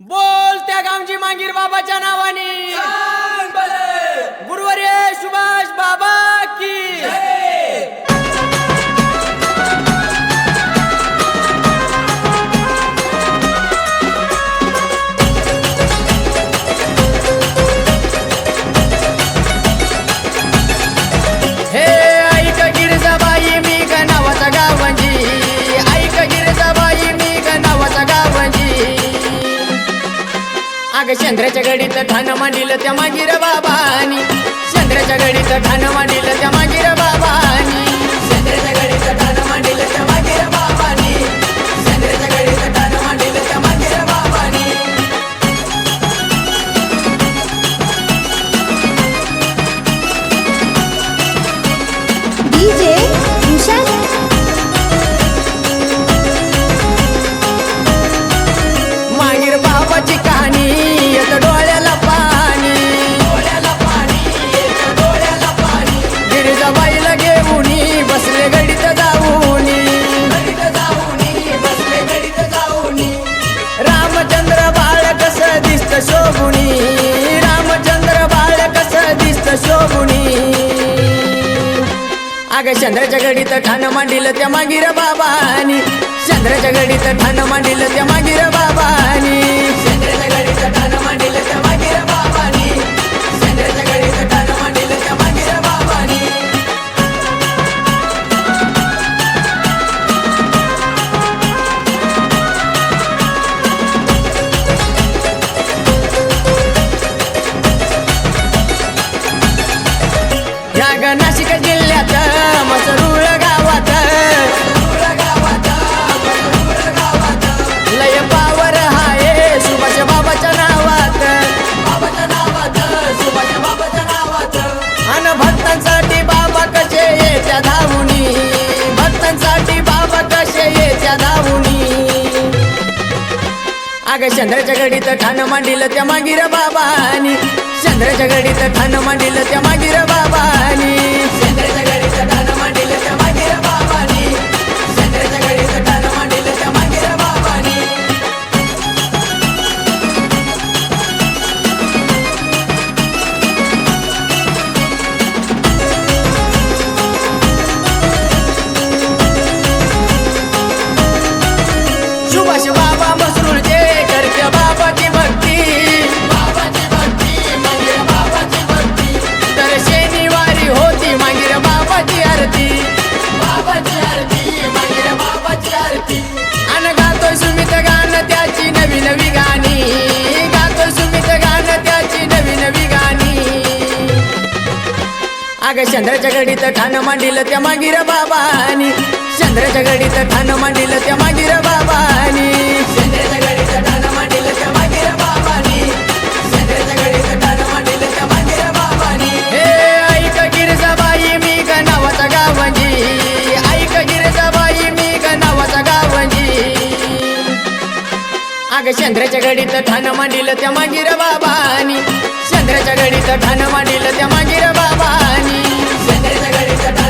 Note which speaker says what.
Speaker 1: बोल त्या गावची मांगीर बाबाच्या नावाने. गुरुवर्य सुभाष बाबा. अग चंद्राच्या गडीत ठाण मांडिल त्या मागीर बाबानी. चंद्राच्या गडीत ठाण मांडिल त्या मागीर बाबा अग चंद्राच्या घडीत ठाण मांडिल त्या मागीर बाबानी. चंद्राच्या घडीत ठाण मांडिल त्या मागीर अग चंद्राच्या घडीत ठाण मांडिल त्या मागीर बाबानी. चंद्राच्या घडीत ठाण मांडिल त्या मागीर बाबा अग चंद्राच्या घडीत ठाण मांडिल त्या मागीर बाबानी. चंद्राच्या घडीत ठाण मांडिल त्या मागीर बाबानी. चंद्राच्या घडीत ठाण मांडिल त्या मागीर बाबानी. चंद्राच्या घडीत ठाण मांडिल त्या मागीर बाबानी. हे ऐक गिरजाबाई मी ग नावाचा गावंजी. ऐक गिरजाबाई मी ग नावाचा गावंजी. अग चंद्राच्या घडीत ठाण मांडिल त्या मागीर बाबानी. चंद्राच्या घडीत ठाण मांडिल त्या मागीर बाबानी. चंद्राच्या घडीत ठाण